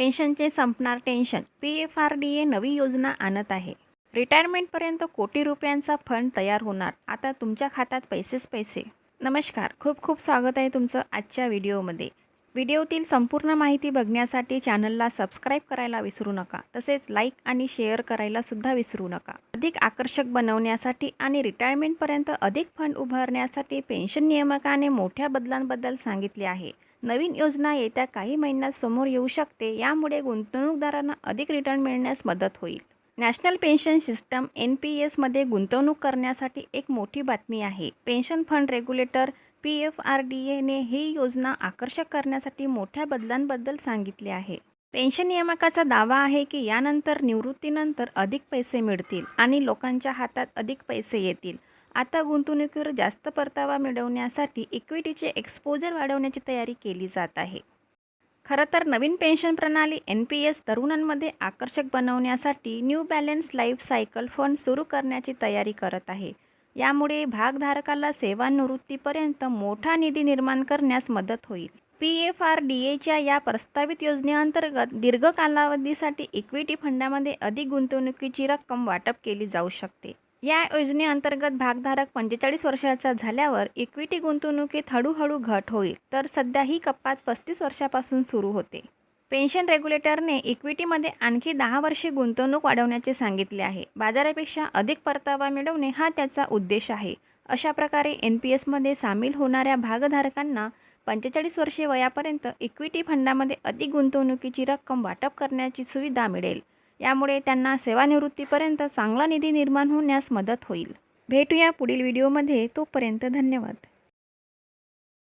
पेन्शनचे संपणार tension. P F R D A नवी योजना आणत आहे. रिटायरमेंटपर्यंत कोटी रुपयांचा फंड तयार होणार. आता तुमच्या खात्यात पैसेच पैसे. नमस्कार. खूप खूप स्वागत आहे तुमचं आजच्या व्हिडिओमध्ये. व्हिडिओतील संपूर्ण माहिती बघण्यासाठी चॅनलला सबस्क्राईब करायला विसरू नका. तसेच लाईक आणि शेअर करायला सुद्धा विसरू नका. अधिक आकर्षक बनवण्यासाठी आणि रिटायरमेंटपर्यंत अधिक फंड उभारण्यासाठी पेन्शन नियामकाने मोठ्या बदलांबद्दल सांगितले आहे. नवीन योजना येत्या काही महिन्यात समोर येऊ शकते. यामुळे गुंतवणूकदारांना अधिक रिटर्न मिळण्यास मदत होईल. National pension system N P एसमध्ये गुंतवणूक करण्यासाठी एक मोठी बातमी आहे. Pension fund regulator P F R D एने ही योजना आकर्षक करण्यासाठी मोठ्या बदलांबद्दल सांगितले आहे. पेन्शन नियामकाचा दावा आहे की यानंतर निवृत्तीनंतर अधिक पैसे मिळतील आणि लोकांच्या हातात अधिक पैसे येतील. आता गुंतवणुकीवर जास्त परतावा मिळवण्यासाठी इक्विटीचे एक्सपोजर वाढवण्याची तयारी केली जात आहे. खरं तर नवीन पेन्शन प्रणाली एन पी एस तरुणांमध्ये आकर्षक बनवण्यासाठी new balance life cycle fund सुरू करण्याची तयारी करत आहे. यामुळे भागधारकाला सेवानिवृत्तीपर्यंत मोठा निधी निर्माण करण्यास मदत होईल. पी एफ आर डी एच्या या प्रस्तावित योजनेअंतर्गत दीर्घ कालावधीसाठी इक्विटी फंडामध्ये अधिक गुंतवणुकीची रक्कम वाटप केली जाऊ शकते. या योजनेअंतर्गत भागधारक पंचेचाळीस वर्षाचा झाल्यावर इक्विटी गुंतवणुकीत हळूहळू घट होईल तर सध्या ही कपात पस्तीस वर्षापासून सुरू होते. पेन्शन रेग्युलेटरने इक्विटीमध्ये आणखी दहा वर्षे गुंतवणूक वाढवण्याचे सांगितले आहे. बाजारापेक्षा अधिक परतावा मिळवणे हा त्याचा उद्देश आहे. अशा प्रकारे एन पी एसमध्ये सामील होणाऱ्या भागधारकांना पंचेचाळीस वर्षे वयापर्यंत इक्विटी फंडामध्ये अधिक गुंतवणुकीची रक्कम वाटप करण्याची सुविधा मिळेल. यामुळे त्यांना सेवानिवृत्तीपर्यंत चांगला निधी निर्माण होण्यास मदत होईल. भेटूया पुढील व्हिडिओमध्ये. तोपर्यंत धन्यवाद.